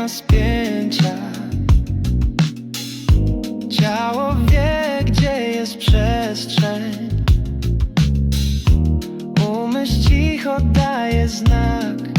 ma spięcia. Ciało wie, gdzie jest przestrzeń. Umysł cicho daje znak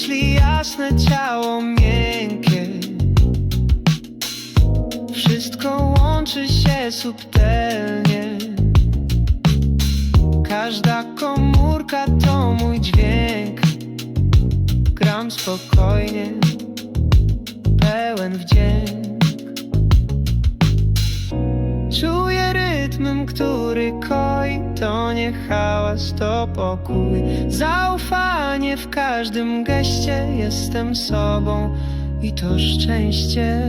Myśli jasne, ciało miękkie Wszystko łączy się subtelnie. Każda komórka to mój dźwięk. Gram spokojnie, pełen wdzięk Czuję rytm, który koi To nie hałas, to pokój. Zaufanie w każdym geście Jestem sobą i to szczęście